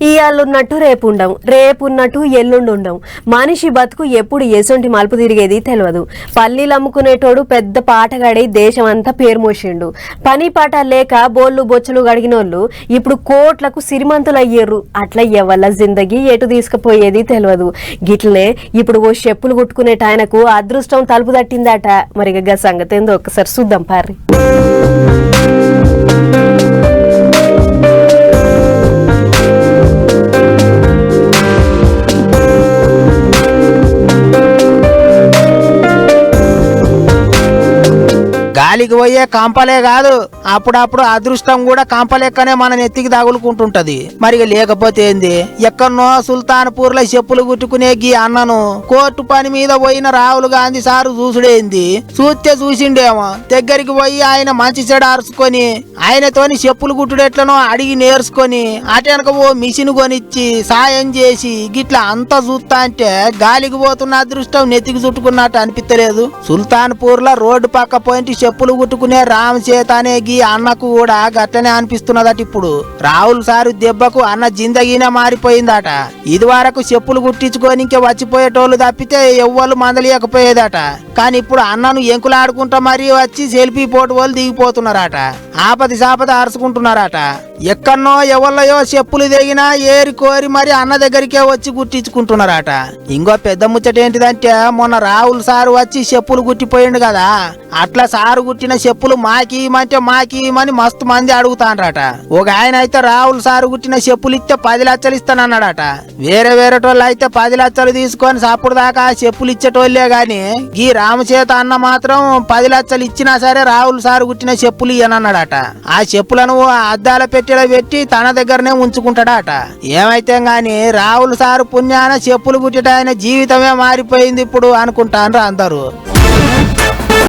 ఇయాళ్ళున్నట్టు రేపు ఉండవు రేపు ఉన్నట్టు ఎల్లుండి ఉండవు మనిషి బతుకు ఎప్పుడు ఎసొంటి మలుపు తిరిగేది తెలియదు పల్లీలు అమ్ముకునేటోడు పెద్ద పాటగాడి దేశం అంతా పేరు మోసిండు. పని పాట లేక బోళ్ళు బొచ్చులు గడిగినోళ్ళు ఇప్పుడు కోట్లకు సిరిమంతులు అయ్యారు అట్లా ఎవళ్ళ జిందగీ ఎటు తీసుకుపోయేది తెలియదు గిట్లనే ఇప్పుడు ఓ చెప్పులు కుట్టుకునేట ఆయనకు అదృష్టం తలుపు తట్టిందట. మరి సంగతి ఏందో ఒకసారి చూద్దాం పారి గాలికి పోయే కంపలే కాదు. అప్పుడప్పుడు అదృష్టం కూడా కంపలెక్కనే మన నెత్తికి తగులుకుంటుంటది. మరి లేకపోతే ఏంది? ఎక్కడనో సుల్తాన్పూర్లో చెప్పులు కుట్టుకునే గీ అన్నను కోర్టు పని మీద పోయిన రాహుల్ గాంధీ సారు చూసుడేంది? చూస్తే చూసిండేమో. దగ్గరికి పోయి ఆయన మంచి చెడు అరుచుకొని ఆయనతోని చెప్పులు కుట్టుడెట్లనో అడిగి నేర్చుకొని అటెనక ఓ మిషన్ కొనిచ్చి సాయం చేసి గిట్లా అంతా చూస్తా అంటే గాలికి పోతున్న అదృష్టం నెత్తికి చుట్టుకున్నట్టు అనిపించలేదు సుల్తాన్పూర్లో రోడ్డు పక్క పోయింటి చెప్పులు కుట్టుకునే రామ్ చేత అనే గీ అన్నకు కూడా గట్లనే అనిపిస్తున్నదట ఇప్పుడు. రాహుల్ సారు దెబ్బకు అన్న జిందగీనే మారిపోయిందట. ఇది వరకు చెప్పులు కుట్టించుకొని ఇంకే వచ్చిపోయేటోళ్ళు తప్పితే ఎవ్వరు మందలియకపోయేదట. కానీ ఇప్పుడు అన్నను ఎంకులాడుకుంటా మరీ వచ్చి సెల్ఫీ పోటు వాళ్ళు దిగిపోతున్నారట. ఆపది సాపద అరుచుకుంటున్నారట ఎక్కడనో ఎవళ్ళయో చెప్పులు దిగినా ఏరి కోరి మరి అన్న దగ్గరికే వచ్చి గుట్టించుకుంటున్నారట ఇంకో పెద్ద ముచ్చట ఏంటిదంటే మొన్న రాహుల్ సారు వచ్చి చెప్పులు గుట్టిపోయిండు కదా. అట్లా సారు గుట్టిన చెప్పులు మాకి ఇమ్మంటే మాకి ఇమ్మని మస్తు మంది అడుగుతాండ్రట. ఒక ఆయన అయితే రాహుల్ సారు గుట్టిన చెప్పులు ఇస్తే పది లక్షలు ఇస్తానన్నాడట. వేరే వేరే టోళ్ళు అయితే పది లక్షలు తీసుకొని సప్పుడు దాకా చెప్పులు ఇచ్చేటోళ్ళే గాని ఈ రామచేత అన్న మాత్రం పది లక్షలు ఇచ్చినా సరే రాహుల్ సారు గుట్టిన చెప్పులు ఇయ్యనన్నాడట. ఆ చెప్పులను అద్దాల పెట్టెలో పెట్టి తన దగ్గరనే ఉంచుకుంటాడట. ఏమైతే గాని రాహుల్ సారు పుణ్యాన చెప్పులు గుట్టట ఆయన జీవితమే మారిపోయింది ఇప్పుడు అనుకుంటాను అందరూ.